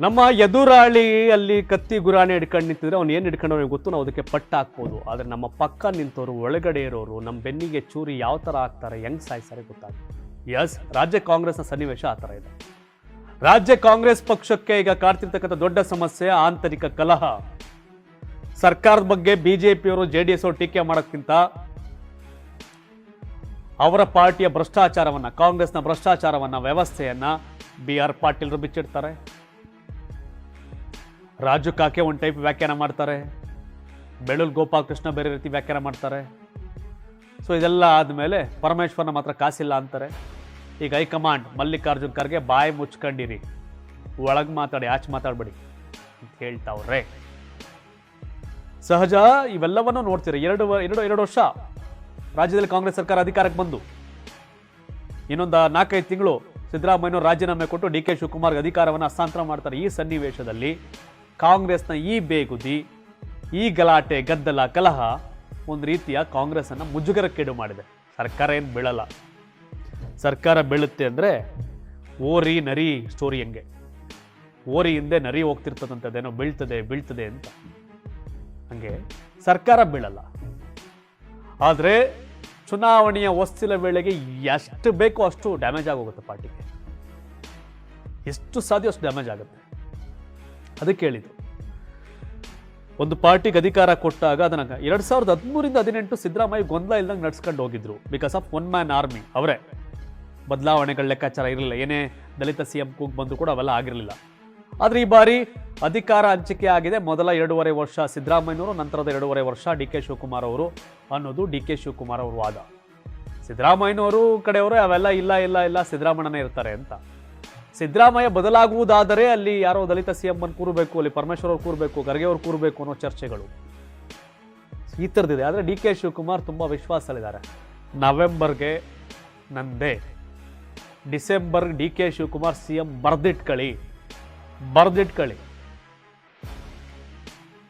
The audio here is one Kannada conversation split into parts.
ನಮ್ಮ ಎದುರಾಳಿಯಲ್ಲಿ ಕತ್ತಿ ಗುರಾಣಿ ಹಿಡ್ಕೊಂಡು ನಿಂತಿದ್ರೆ ಅವ್ನು ಏನು ಹಿಡ್ಕೊಂಡು ಅವ್ನಿಗೆ ಗೊತ್ತು? ನಾವು ಅದಕ್ಕೆ ಪಟ್ಟ ಹಾಕ್ಬೋದು. ಆದರೆ ನಮ್ಮ ಪಕ್ಕ ನಿಂತವರು, ಒಳಗಡೆ ಇರೋರು ನಮ್ಮ ಬೆನ್ನಿಗೆ ಚೂರಿ ಯಾವ ಥರ ಹಾಕ್ತಾರೆ, ಹೆಂಗ್ ಸಾಯಿಸ್ತಾರೆ ಗೊತ್ತಾಗುತ್ತೆ ಎಸ್ ರಾಜ್ಯ ಕಾಂಗ್ರೆಸ್ನ ಸನ್ನಿವೇಶ ಆ ಥರ ಇದೆ. ರಾಜ್ಯ ಕಾಂಗ್ರೆಸ್ ಪಕ್ಷಕ್ಕೆ ಈಗ ಕಾಡ್ತಿರ್ತಕ್ಕಂಥ ದೊಡ್ಡ ಸಮಸ್ಯೆ ಆಂತರಿಕ ಕಲಹ. ಸರ್ಕಾರದ ಬಗ್ಗೆ ಬಿ ಜೆ ಡಿ ಎಸ್ ಅವರು ಟೀಕೆ ಮಾಡೋಕ್ಕಿಂತ ಅವರ ಪಾರ್ಟಿಯ ಭ್ರಷ್ಟಾಚಾರವನ್ನ, ಕಾಂಗ್ರೆಸ್ನ ಭ್ರಷ್ಟಾಚಾರವನ್ನ, ವ್ಯವಸ್ಥೆಯನ್ನ ಬಿ ಆರ್ ಪಾಟೀಲ್ರು ಬಿಚ್ಚಿಡ್ತಾರೆ. ರಾಜು ಕಾಕೆ ಒಂದು ಟೈಪ್ ವ್ಯಾಖ್ಯಾನ ಮಾಡ್ತಾರೆ. ಬೆಳ್ಳುಲ್ ಗೋಪಾಲಕೃಷ್ಣ ಬೇರೆ ರೀತಿ ವ್ಯಾಖ್ಯಾನ ಮಾಡ್ತಾರೆ. ಸೊ ಇದೆಲ್ಲ ಆದಮೇಲೆ ಪರಮೇಶ್ವರನ ಮಾತ್ರ ಕಾಸಿಲ್ಲ ಅಂತಾರೆ. ಈಗ ಹೈಕಮಾಂಡ್ ಮಲ್ಲಿಕಾರ್ಜುನ್ ಖರ್ಗೆ ಬಾಯಿ ಮುಚ್ಕೊಂಡಿರಿ. ಒಳಗೆ ಮಾತಾಡಿ, ಆಚೆ ಮಾತಾಡಬೇಡಿ ಅಂತ ಹೇಳ್ತಾವ್ರೆ. ಸಹಜ, ಇವೆಲ್ಲವನ್ನು ನೋಡ್ತೀರಿ? ಎರಡು ಎರಡು ಎರಡು ವರ್ಷ ರಾಜ್ಯದಲ್ಲಿ ಕಾಂಗ್ರೆಸ್ ಸರ್ಕಾರ ಅಧಿಕಾರಕ್ಕೆ ಬಂದು. ಇನ್ನೊಂದು ನಾಲ್ಕೈದು ತಿಂಗಳು ಸಿದ್ದರಾಮಯ್ಯನವರು ರಾಜೀನಾಮೆ ಕೊಟ್ಟು ಡಿ ಕೆ ಶಿವಕುಮಾರ್ಗೆ ಅಧಿಕಾರವನ್ನು ಹಸ್ತಾಂತರ ಮಾಡ್ತಾರೆ ಈ ಸನ್ನಿವೇಶದಲ್ಲಿ. ಕಾಂಗ್ರೆಸ್ನ ಈ ಬೇಗುದಿ, ಈ ಗಲಾಟೆ, ಗದ್ದಲ, ಕಲಹ ಒಂದು ರೀತಿಯ ಕಾಂಗ್ರೆಸ್ಸನ್ನು ಮುಜುಗರಕ್ಕೀಡು ಮಾಡಿದೆ. ಸರ್ಕಾರ ಏನು ಬೀಳಲ್ಲ. ಸರ್ಕಾರ ಬೀಳುತ್ತೆ ಅಂದರೆ ಓರಿ ನರಿ ಸ್ಟೋರಿ ಹಂಗೆ? ಓರಿ ಹಿಂದೆ ನರಿ ಹೋಗ್ತಿರ್ತದಂಥದ್ದೇನೋ ಬೀಳ್ತದೆ ಬೀಳ್ತದೆ ಅಂತ. ಹಂಗೆ ಸರ್ಕಾರ ಬೀಳಲ್ಲ. ಆದರೆ ಚುನಾವಣೆಯ ಹೊಸ್ತಿಲ ವೇಳೆಗೆ ಎಷ್ಟು ಬೇಕೋ ಅಷ್ಟು ಡ್ಯಾಮೇಜ್ ಆಗೋಗುತ್ತೆ ಪಾರ್ಟಿಗೆ. ಎಷ್ಟು ಸಾಧ್ಯ ಅಷ್ಟು ಡ್ಯಾಮೇಜ್ ಆಗುತ್ತೆ. ಅದಕ್ಕೆ ಹೇಳಿದ್ದು ಒಂದು ಪಾರ್ಟಿಗೆ ಅಧಿಕಾರ ಕೊಟ್ಟಾಗ ಅದನ್ನ ಎರಡು ಸಾವಿರದ ಹದಿಮೂರಿಂದ ಹದಿನೆಂಟು ಸಿದ್ದರಾಮಯ್ಯ ಗೊಂದಲ ಇಲ್ದಂಗೆ ನಡ್ಸ್ಕೊಂಡು ಹೋಗಿದ್ರು. Because of one man army ಅವರೇ. ಬದಲಾವಣೆಗಳ ಲೆಕ್ಕಾಚಾರ ಇರಲಿಲ್ಲ. ಏನೇ ದಲಿತ ಸಿ ಎಂ ಕೂಗ್ ಬಂದು ಕೂಡ ಅವೆಲ್ಲ ಆಗಿರಲಿಲ್ಲ. ಆದರೆ ಈ ಬಾರಿ ಅಧಿಕಾರ ಹಂಚಿಕೆ ಆಗಿದೆ. ಮೊದಲ ಎರಡೂವರೆ ವರ್ಷ ಸಿದ್ದರಾಮಯ್ಯನವರು, ನಂತರದ ಎರಡೂವರೆ ವರ್ಷ ಡಿ ಕೆ ಶಿವಕುಮಾರ್ ಅವರು ಅನ್ನೋದು ಡಿ ಕೆ ಶಿವಕುಮಾರ್ ಅವರು ವಾದ. ಸಿದ್ದರಾಮಯ್ಯನವರು ಕಡೆಯವರು, ಅವೆಲ್ಲ ಇಲ್ಲ ಇಲ್ಲ ಇಲ್ಲ ಸಿದ್ದರಾಮಣ್ಣನೇ ಇರ್ತಾರೆ ಅಂತ. ಸಿದ್ದರಾಮಯ್ಯ ಬದಲಾಗುವುದಾದರೆ ಅಲ್ಲಿ ಯಾರೋ ದಲಿತ ಸಿ ಎಂ ಬಂದು ಕೂರಬೇಕು, ಅಲ್ಲಿ ಪರಮೇಶ್ವರ್ ಅವ್ರು ಕೂರಬೇಕು, ಖರ್ಗೆ ಅವ್ರು ಕೂರಬೇಕು ಅನ್ನೋ ಚರ್ಚೆಗಳು. ಈ ಥರದಿದೆ ಆದರೆ ಡಿ ಕೆ ಶಿವಕುಮಾರ್ ತುಂಬ ವಿಶ್ವಾಸದಲ್ಲಿದ್ದಾರೆ. ನವೆಂಬರ್ಗೆ ನಂದೇ. December D K Shivakumar C M ಬರೆದಿಟ್ಕಳಿ. ಬರೆದಿಟ್ಕಳಿ.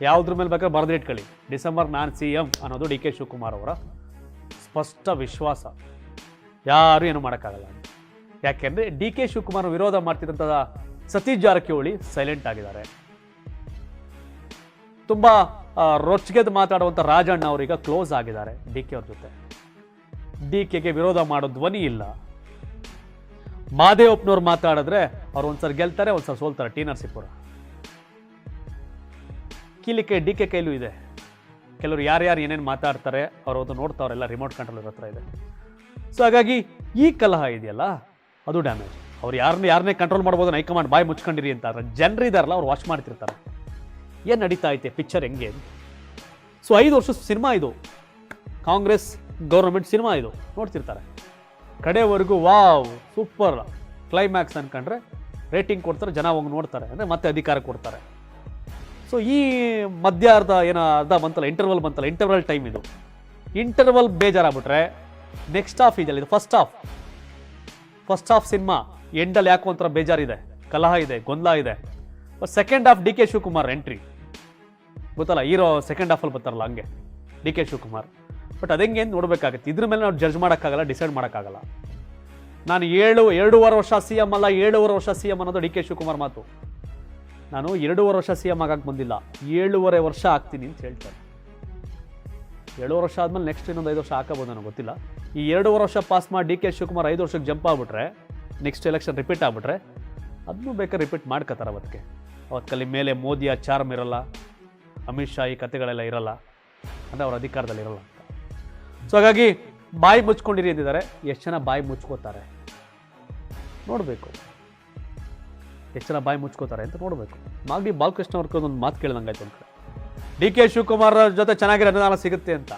ಯಾವುದ್ರ ಮೇಲೆ ಬೇಕಾದ್ರೆ ಬರೆದಿಟ್ಕಳಿ. ಡಿಸೆಂಬರ್ ನಾನು ಸಿ ಎಂ ಅನ್ನೋದು ಡಿ ಕೆ ಶಿವಕುಮಾರ್ ಅವರ ಸ್ಪಷ್ಟ ವಿಶ್ವಾಸ. ಯಾರು ಏನು ಮಾಡೋಕ್ಕಾಗಲ್ಲ ಯಾಕೆಂದರೆ ಡಿ ಕೆ ಶಿವಕುಮಾರ್ ವಿರೋಧ ಮಾಡ್ತಿದ್ದಂಥ ಸತೀಶ್ ಜಾರಕಿಹೊಳಿ ಸೈಲೆಂಟ್ ಆಗಿದ್ದಾರೆ. ತುಂಬ ರೊಚ್ಗೆದ್ದು ಮಾತಾಡುವಂಥ ರಾಜಣ್ಣ ಅವರೀಗ ಕ್ಲೋಸ್ ಆಗಿದ್ದಾರೆ ಡಿ ಕೆ ಅವ್ರ ಜೊತೆ. ಡಿ ಕೆಗೆ ವಿರೋಧ ಮಾಡೋ ಧ್ವನಿ ಇಲ್ಲ. ಮಾದೇವಪ್ಪನವ್ರು ಮಾತಾಡಿದ್ರೆ ಅವ್ರು ಒಂದ್ಸರಿ ಗೆಲ್ತಾರೆ, ಒಂದ್ಸರಿ ಸೋಲ್ತಾರೆ ಟಿ ನರಸೀಪುರ. ಕೀಲಿಕೆ ಡಿ ಕೆ ಕೈಲೂ ಇದೆ. ಕೆಲವರು ಯಾರ್ಯಾರು ಏನೇನು ಮಾತಾಡ್ತಾರೆ ಅವರು ಅದು ನೋಡ್ತಾವ್ರೆಲ್ಲ ರಿಮೋಟ್ ಕಂಟ್ರೋಲ್ ಹತ್ರ ಇದೆ. ಸೊ ಹಾಗಾಗಿ ಈ ಕಲಹ ಇದೆಯಲ್ಲ? ಅದು ಡ್ಯಾಮೇಜ್ ಅವ್ರು ಯಾರನ್ನ ಯಾರನ್ನೇ ಕಂಟ್ರೋಲ್ ಮಾಡ್ಬೋದು ಹೈಕಮಾಂಡ್ ಬಾಯಿ ಮುಚ್ಕೊಂಡಿರಿ ಅಂತ ಜನರು ಇದಾರಲ್ಲ, ಅವ್ರು ವಾಚ್ ಮಾಡ್ತಿರ್ತಾರೆ. ಏನು ನಡೀತಾ ಐತೆ ಪಿಕ್ಚರ್ ಹೆಂಗೆ? ಸೊ ಐದು ವರ್ಷದ ಸಿನಿಮಾ ಇದು. ಕಾಂಗ್ರೆಸ್ ಗೌರ್ಮೆಂಟ್ ಸಿನಿಮಾ ಇದು. ನೋಡ್ತಿರ್ತಾರೆ. ಕಡೆವರೆಗೂ ವಾವ್ ಸೂಪರ್ ಕ್ಲೈಮ್ಯಾಕ್ಸ್ ಅನ್ಕೊಂಡ್ರೆ ರೇಟಿಂಗ್ ಕೊಡ್ತಾರೆ, ಜನ ಹೋಗಿ ನೋಡ್ತಾರೆ. ಅಂದರೆ ಮತ್ತೆ ಅಧಿಕಾರ ಕೊಡ್ತಾರೆ. ಸೊ ಈ ಮಧ್ಯ ಅರ್ಧ ಏನೋ ಅರ್ಧ ಬಂತಲ್ಲ ಇಂಟರ್ವಲ್ ಬಂತಲ್ಲ ಇಂಟರ್ವಲ್ ಟೈಮ್ ಇದು. ಇಂಟರ್ವಲ್ ಬೇಜಾರಾಗ್ಬಿಟ್ರೆ ನೆಕ್ಸ್ಟ್ ಹಾಫ್ ಇದೆಯಲ್ಲ, ಇದು first half first half cinema ಎಂಡಲ್ಲಿ ಯಾಕೋ ಒಂಥರ ಬೇಜಾರಿದೆ, ಕಲಹ ಇದೆ, ಗೊಂದಲ ಇದೆ. Second half D K Shivakumar entry ಗೊತ್ತಲ್ಲ, ಹೀರೋ ಸೆಕೆಂಡ್ ಹಾಫಲ್ಲಿ ಬರ್ತಾರಲ್ಲ ಹಂಗೆ, ಡಿ ಕೆ ಶಿವಕುಮಾರ್. ಬಟ್ ಅದಂಗೆ ನೋಡಬೇಕಾಗುತ್ತೆ? ಇದ್ರ ಮೇಲೆ ನಾವು ಜಡ್ಜ್ ಮಾಡೋಕ್ಕಾಗಲ್ಲ ಡಿಸೈಡ್ ಮಾಡೋಕ್ಕಾಗಲ್ಲ. ನಾನು ಏಳು, ಎರಡೂವರೆ ವರ್ಷ ಸಿ ಎಂ ಅಲ್ಲ, ಏಳುವರೆ ವರ್ಷ ಸಿ ಎಂ ಅನ್ನೋದು ಡಿ ಕೆ ಶಿವಕುಮಾರ್ ಮಾತು. ನಾನು ಎರಡೂವರೆ ವರ್ಷ ಸಿ ಎಂ ಆಗಕ್ಕೆ ಬಂದಿಲ್ಲ, ಏಳುವರೆ ವರ್ಷ ಆಗ್ತೀನಿ ಅಂತ ಹೇಳ್ತಾರೆ. ಏಳುವರೆ ವರ್ಷ ಆದ್ಮೇಲೆ ನೆಕ್ಸ್ಟ್ ಇನ್ನೊಂದು ಐದು ವರ್ಷ ಹಾಕಬೋದು ನನಗೆ ಗೊತ್ತಿಲ್ಲ. ಈ ಎರಡೂವರೆ ವರ್ಷ ಪಾಸ್ ಮಾಡಿ ಡಿ ಕೆ ಶಿವಕುಮಾರ್ ಐದು ವರ್ಷಕ್ಕೆ ಜಂಪ್ ಆಗ್ಬಿಟ್ರೆ ನೆಕ್ಸ್ಟ್ ಎಲೆಕ್ಷನ್ ರಿಪೀಟ್ ಆಗ್ಬಿಟ್ರೆ ಅದನ್ನೂ ಬೇಕಾದ್ರೆ ರಿಪೀಟ್ ಮಾಡ್ಕೋತಾರೆ ಅವತ್ತಿಗೆ. ಅವತ್ತಲ್ಲಿ ಮೇಲೆ ಮೋದಿಯ ಚಾರ್ಮ್ ಇರಲ್ಲ, ಅಮಿತ್ ಶಾ ಈ ಕತೆಗಳೆಲ್ಲ ಇರಲ್ಲ, ಅಂದರೆ ಅವ್ರ ಅಧಿಕಾರದಲ್ಲಿ ಇರಲ್ಲ ಅಂತ. ಸೊ ಹಾಗಾಗಿ ಬಾಯಿ ಮುಚ್ಕೊಂಡಿರಿ ಅಂದಿದ್ದಾರೆ, ಎಷ್ಟು ಜನ ಬಾಯಿ ಮುಚ್ಕೋತಾರೆ? ನೋಡಬೇಕು. ಎಷ್ಟು ಜನ ಬಾಯಿ ಮುಚ್ಕೋತಾರೆ ಅಂತ ನೋಡಬೇಕು. ಮಾಗಡಿ ಬಾಲಕೃಷ್ಣ ಅವ್ರಿಗೆ ಒಂದು ಮಾತು ಕೇಳಿದಂಗೆ ಅಂತ ಡಿ ಕೆ ಶಿವಕುಮಾರ್ ಜೊತೆ ಚೆನ್ನಾಗಿರೋ ಅನುದಾನ ಸಿಗುತ್ತೆ ಅಂತ.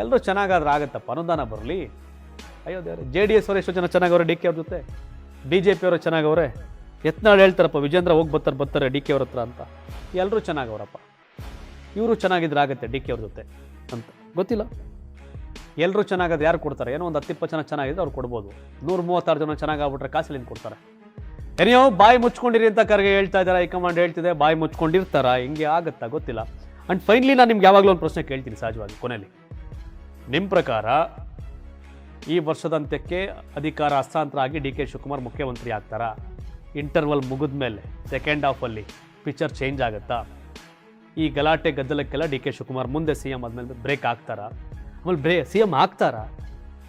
ಎಲ್ಲರೂ ಚೆನ್ನಾಗಾದ್ರೆ ಆಗುತ್ತಪ್ಪ. ಅನುದಾನ ಬರಲಿ. ಅಯ್ಯೋ ದೇವ್ರೆ, ಜೆ ಡಿ ಎಸ್ ಅವರು ಎಷ್ಟು ಜನ ಚೆನ್ನಾಗವ್ರೆ ಡಿ ಕೆ ಅವ್ರ ಜೊತೆ? ಬಿ ಜೆ ಪಿ ಅವರು ಚೆನ್ನಾಗವ್ರೆ? ಯತ್ನಾಳ್ ಹೇಳ್ತಾರಪ್ಪ, ವಿಜೇಂದ್ರ ಹೋಗಿ ಬರ್ತಾರೆ ಬರ್ತಾರೆ ಡಿ ಕೆ ಅವ್ರ ಹತ್ರ ಅಂತ. ಎಲ್ಲರೂ ಚೆನ್ನಾಗವ್ರಪ್ಪ. ಇವರು ಚೆನ್ನಾಗಿದ್ರೆ ಆಗುತ್ತೆ ಡಿ ಕೆ ಅವ್ರ ಜೊತೆ ಅಂತ. ಗೊತ್ತಿಲ್ಲ? ಎಲ್ಲರೂ ಚೆನ್ನಾಗದು ಯಾರು ಕೊಡ್ತಾರೆ? ಏನೋ ಒಂದು ಹತ್ತಿಪ್ಪತ್ತು ಜನ ಚೆನ್ನಾಗಿದ್ರೆ ಅವ್ರು ಕೊಡ್ಬೋದು. ನೂರ ಮೂವತ್ತಾರು ಜನ ಚೆನ್ನಾಗಾಗ್ಬಿಟ್ರೆ ಕಾಸಲಿಂದ ಕೊಡ್ತಾರೆ? ಏನೋ ಬಾಯಿ ಮುಚ್ಕೊಂಡಿರಿ ಅಂತ ಕರೆಗೆ ಹೇಳ್ತಾ ಇದ್ದಾರೆ, ಹೈಕಮಾಂಡ್ ಹೇಳ್ತಿದೆ, ಬಾಯಿ ಮುಚ್ಕೊಂಡಿರ್ತಾರ? ಹಿಂಗೆ ಆಗುತ್ತಾ? ಗೊತ್ತಿಲ್ಲ. ಆ್ಯಂಡ್ ಫೈನಲಿ ನಾನು ನಿಮ್ಗೆ ಯಾವಾಗಲೂ ಒಂದು ಪ್ರಶ್ನೆ ಕೇಳ್ತೀನಿ ಸಹಜವಾಗಿ ಕೊನೆಯಲ್ಲಿ ನಿಮ್ಮ ಪ್ರಕಾರ ಈ ವರ್ಷದಂತ್ಯಕ್ಕೆ ಅಧಿಕಾರ ಹಸ್ತಾಂತರ ಆಗಿ ಡಿ ಕೆ ಶಿವಕುಮಾರ್ ಮುಖ್ಯಮಂತ್ರಿ ಆಗ್ತಾರಾ ಇಂಟರ್ವಲ್ ಮುಗಿದ ಮೇಲೆ ಸೆಕೆಂಡ್ ಹಾಫಲ್ಲಿ ಪಿಕ್ಚರ್ ಚೇಂಜ್ ಆಗುತ್ತಾ? ಈ ಗಲಾಟೆ ಗದ್ದಲಕ್ಕೆಲ್ಲ ಡಿ ಕೆ ಶಿವಕುಮಾರ್ ಮುಂದೆ ಸಿ ಎಂ ಆದಮೇಲೆ ಬ್ರೇಕ್ ಆಗ್ತಾರಾ ಆಮೇಲೆ ಬ್ರೇ ಸಿ ಎಂ ಆಗ್ತಾರಾ?